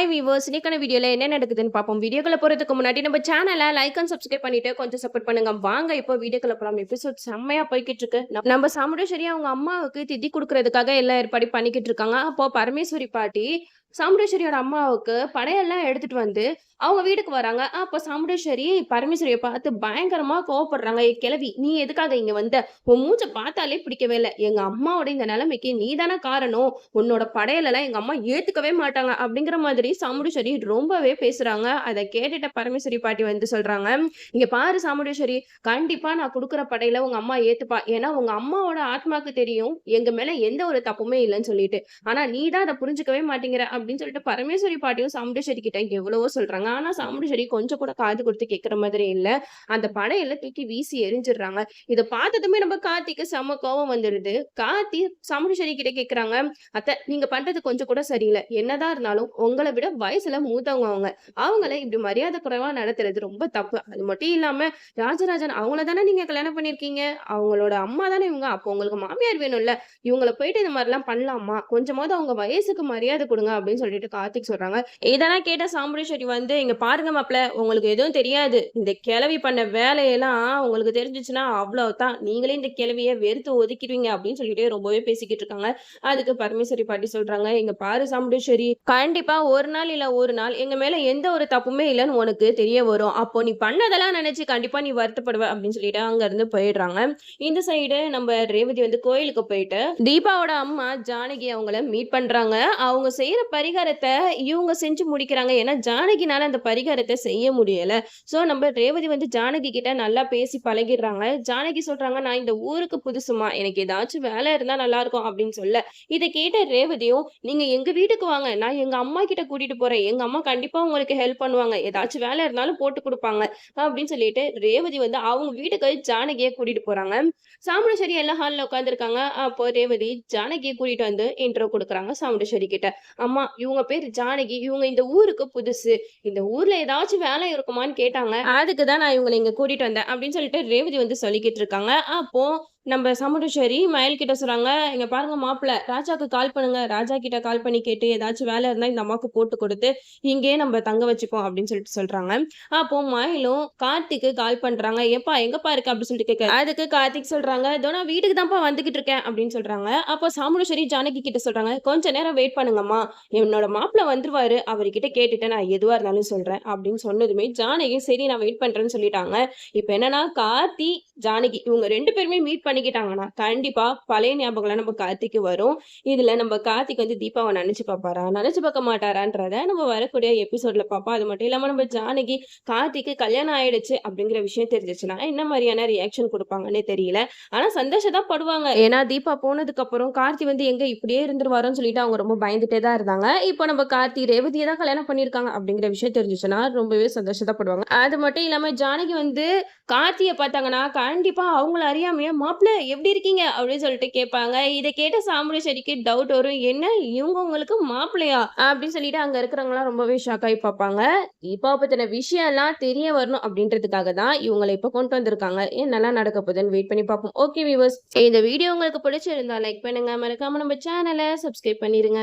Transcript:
Hi viewers இன்னைக்கான வீடியோல என்ன நடக்குதுன்னு பார்ப்போம். வீடியோக்களை போறதுக்கு முன்னாடி நம்ம சேனலை லைக் அண்ட் சப்ஸ்கிரைப் பண்ணிட்டு கொஞ்சம் சப்போர்ட் பண்ணுங்க. வாங்க இப்போ வீடியோக்களை போலாம். எபிசோட் செம்மையா போய்கிட்டு இருக்கு. நம்ம- சாமுடேஸ்வரி அவங்க அம்மாவுக்கு திதி கொடுக்கறதுக்காக எல்லா ஏற்பாடு பண்ணிக்கிட்டு இருக்காங்க. அப்போ பரமேஸ்வரி பாட்டி சாமுண்டேஸ்வரியோட அம்மாவுக்கு படையெல்லாம் எடுத்துட்டு வந்து அவங்க வீட்டுக்கு வராங்க. அப்போ சாமுண்டேஸ்வரி பரமேஸ்வரியை பார்த்து பயங்கரமா கோவப்படுறாங்க. கிளவி நீ எதுக்காக இங்க வந்த? உன் மூச்சை பார்த்தாலே பிடிக்கவே இல்லை. எங்க அம்மாவோட இந்த நிலைமைக்கு நீ தானே காரணம். உன்னோட படையலெல்லாம் எங்க அம்மா ஏத்துக்கவே மாட்டாங்க. அப்படிங்கிற மாதிரி சாமுண்டேஸ்வரி ரொம்பவே பேசுறாங்க. அதை கேட்டுட்ட பரமேஸ்வரி பாட்டி வந்து சொல்றாங்க இங்க பாரு சாமுண்டேஸ்வரி கண்டிப்பா நான் கொடுக்குற படையில உங்க அம்மா ஏத்துப்பா. ஏன்னா உங்க அம்மாவோட ஆத்மாக்கு தெரியும். எங்க மேல எந்த ஒரு தப்புமே இல்லைன்னு சொல்லிட்டு. ஆனா நீ தான் அதை புரிஞ்சுக்கவே மாட்டேங்கிற. அப்படின்னு சொல்லிட்டு பரமேஸ்வரி பாட்டியும் சாமுண்டேஸ்வரி கிட்ட எவ்வளவோ சொல்றாங்க. ஆனா சாமுண்டேஸ்வரி கொஞ்சம் கூட காது கொடுத்து கேட்கற மாதிரி இல்ல. அந்த படையில தூக்கி வீசி எரிஞ்சிடுறாங்க. இதை பார்த்ததுமே நம்ம கார்த்திக்கு செம கோவம் வந்துடுது கார்த்தி சாமுண்டேஸ்வரி கிட்ட கேக்குறாங்க அத்தை நீங்க பண்றது கொஞ்சம் கூட சரியில்லை. என்னதான் இருந்தாலும் உங்களை விட வயசுல மூத்தவங்க அவங்க. அவங்கள இப்படி மரியாதை குறைவா நடத்துறது ரொம்ப தப்பு. அது மட்டும் இல்லாம ராஜராஜன் அவங்கள தானே நீங்க கல்யாணம் பண்ணிருக்கீங்க. அவங்களோட அம்மா தானே இவங்க. அப்போ உங்களுக்கு மாமியார் வேணும்ல. இவங்கள போயிட்டு இந்த மாதிரிலாம் பண்ணலாமா? கொஞ்சமாவது அவங்க வயசுக்கு மரியாதை கொடுங்க அப்படின்னு அப்படின்னு சொல்லிட்டு கார்த்திக் சொல்றாங்க. இதெல்லாம் கேட்ட சாமுண்டேஸ்வரி வந்து இங்க பாருங்க மாப்பிள்ள உங்களுக்கு எதுவும் தெரியாது. இந்த கிளவி பண்ண வேலையெல்லாம் உங்களுக்கு தெரிஞ்சிச்சுன்னா அவ்வளவுதான். நீங்களே இந்த கிழவிய வெறுத்து ஒதுக்கிடுவீங்க அப்படின்னு சொல்லிட்டு ரொம்பவே பேசிக்கிட்டு இருக்காங்க. அதுக்கு பரமேஸ்வரி பாட்டி சொல்றாங்க இங்க பாரு சாமுண்டேஸ்வரி கண்டிப்பா ஒரு நாள் இல்ல ஒரு நாள் எங்க மேல எந்த ஒரு தப்புமே இல்லைன்னு உனக்கு தெரிய வரும். அப்போ நீ பண்ணதெல்லாம் நினைச்சு கண்டிப்பா நீ வருத்தப்படுவ அப்படின்னு சொல்லிட்டு அங்க இருந்து போயிடுறாங்க. இந்த சைடு நம்ம ரேவதி வந்து கோயிலுக்கு போயிட்டு தீபாவோட அம்மா ஜானகி அவங்கள மீட் பண்றாங்க. அவங்க செய்யற பரிகாரத்தை இவங்க செஞ்சு முடிக்கிறாங்க. ஏன்னா ஜானகினால அந்த பரிகாரத்தை செய்ய முடியல. ஸோ நம்ம ரேவதி வந்து ஜானகி கிட்ட நல்லா பேசி பழகிடுறாங்க. ஜானகி சொல்றாங்க நான் இந்த ஊருக்கு புதுசுமா? எனக்கு ஏதாச்சும் வேலை இருந்தா நல்லா இருக்கும் அப்படின்னு சொல்ல. இதை கேட்ட ரேவதியும் நீங்க எங்க வீட்டுக்கு வாங்க. நான் எங்க அம்மா கிட்ட கூட்டிட்டு போறேன். எங்க அம்மா கண்டிப்பா உங்களுக்கு ஹெல்ப் பண்ணுவாங்க. ஏதாச்சும் வேலை இருந்தாலும் போட்டு கொடுப்பாங்க அப்படின்னு சொல்லிட்டு ரேவதி வந்து அவங்க வீட்டுக்கு ஜானகியை கூட்டிட்டு போறாங்க. சாமுண்டேஸ்வரி எல்லாம் ஹாலில் உட்காந்துருக்காங்க அப்போ ரேவதி ஜானகியை கூட்டிட்டு வந்து இன்ட்ரோ கொடுக்குறாங்க சாமுண்டேஸ்வரி கிட்ட. அம்மா இவங்க பேர் ஜானகி. இவங்க இந்த ஊருக்கு புதுசு. இந்த ஊர்ல ஏதாச்சும் வேலை இருக்குமான்னு கேட்டாங்க. அதுக்கு தான் நான் இவங்களை இங்க கூட்டிட்டு வந்தேன் அப்படின்னு சொல்லிட்டு ரேவதி வந்து சொல்லிக்கிட்டு இருக்காங்க. அப்போ நம்ம சமுண்டேஸ்வரி மயில் கிட்ட சொல்றாங்க இங்க பாருங்க மாப்பிள்ள ராஜாக்கு கால் பண்ணுங்க. ராஜா கிட்ட கால் பண்ணி கேட்டு ஏதாச்சும் வேலை இருந்தா இந்த அம்மாவுக்கு போட்டு கொடுத்து இங்கேயே நம்ம தங்க வச்சுப்போம் அப்படின்னு சொல்லிட்டு சொல்றாங்க. அப்போ மயிலும் கார்த்திக்கு கால் பண்றாங்க. எப்பா எங்கப்பா இருக்கு? அப்படின்னு சொல்லிட்டு கேட்க அதுக்கு கார்த்திக் சொல்றாங்க இதோ நான் வீட்டுக்கு தான்ப்பா வந்துகிட்டு இருக்கேன் அப்படின்னு சொல்றாங்க. அப்போ சாமுடேஸ்வரி ஜானகி கிட்ட சொல்றாங்க கொஞ்ச நேரம் வெயிட் பண்ணுங்கம்மா. என்னோட மாப்பிள்ள வந்துருவாரு அவர்கிட்ட கேட்டுட்டு நான் எதுவா இருந்தாலும் சொல்றேன் அப்படின்னு சொன்னதுமே ஜானகி சரி நான் வெயிட் பண்றேன்னு சொல்லிட்டாங்க. இப்போ என்னன்னா கார்த்தி ஜானகி இவங்க ரெண்டு பேருமே மீட் பண்ணிக்கிட்டாங்கன்னா கண்டிப்பா பழைய ஞாபகம்லாம் நம்ம கார்த்திக்கு வரும். இதுல நம்ம கார்த்திக் வந்து தீபாவை நினைச்சு பார்ப்பாரா? நினைச்சு பார்க்க மாட்டாரான்றத நம்ம வரக்கூடிய எபிசோட்ல பார்ப்போம். அது மட்டும் இல்லாம நம்ம ஜானகி கார்த்திக்கு கல்யாணம் ஆயிடுச்சு அப்படிங்கிற விஷயம் தெரிஞ்சிச்சுன்னா என்ன மாதிரியான ரியாக்ஷன் கொடுப்பாங்கன்னே தெரியல. ஆனா சந்தோஷம் படுவாங்க. ஏன்னா தீபா போனதுக்கு அப்புறம் கார்த்தி வந்து எங்க இப்படியே இருந்துருவாரோன்னு சொல்லிட்டு அவங்க ரொம்ப பயந்துட்டே தான் இருந்தாங்க. இப்போ நம்ம கார்த்தி ரேவதியை தான் கல்யாணம் பண்ணியிருக்காங்க அப்படிங்கிற விஷயம் தெரிஞ்சிச்சுன்னா ரொம்பவே சந்தோஷப்படுவாங்க அது மட்டும் இல்லாம ஜானகி வந்து கார்த்தியை பார்த்தாங்கன்னா கண்டிப்பாக அவங்கள அறியாமையே மாப்பிள்ள எப்படி இருக்கீங்க? அப்படின்னு சொல்லிட்டு கேட்பாங்க. இதை கேட்ட செடிக்கு டவுட் வரும். என்ன? இவங்க உங்களுக்கு மாப்பிள்ளையா அப்படின்னு சொல்லிட்டு அங்கே இருக்கிறவங்களாம் ரொம்பவே ஷாக் ஆகி பார்ப்பாங்க. இப்போ பற்றின விஷயம்லாம் தெரிய வரணும் அப்படின்றதுக்காக தான் இவங்களை இப்போ கொண்டு வந்திருக்காங்க. என்னெல்லாம் நடக்க போகுதுன்னு வெயிட் பண்ணி பார்ப்போம். ஓகே வியூவர்ஸ் இந்த வீடியோ உங்களுக்கு பிடிச்சிருந்தா லைக் பண்ணுங்க. மறக்காம நம்ம சேனலை சப்ஸ்கிரைப் பண்ணிருங்க.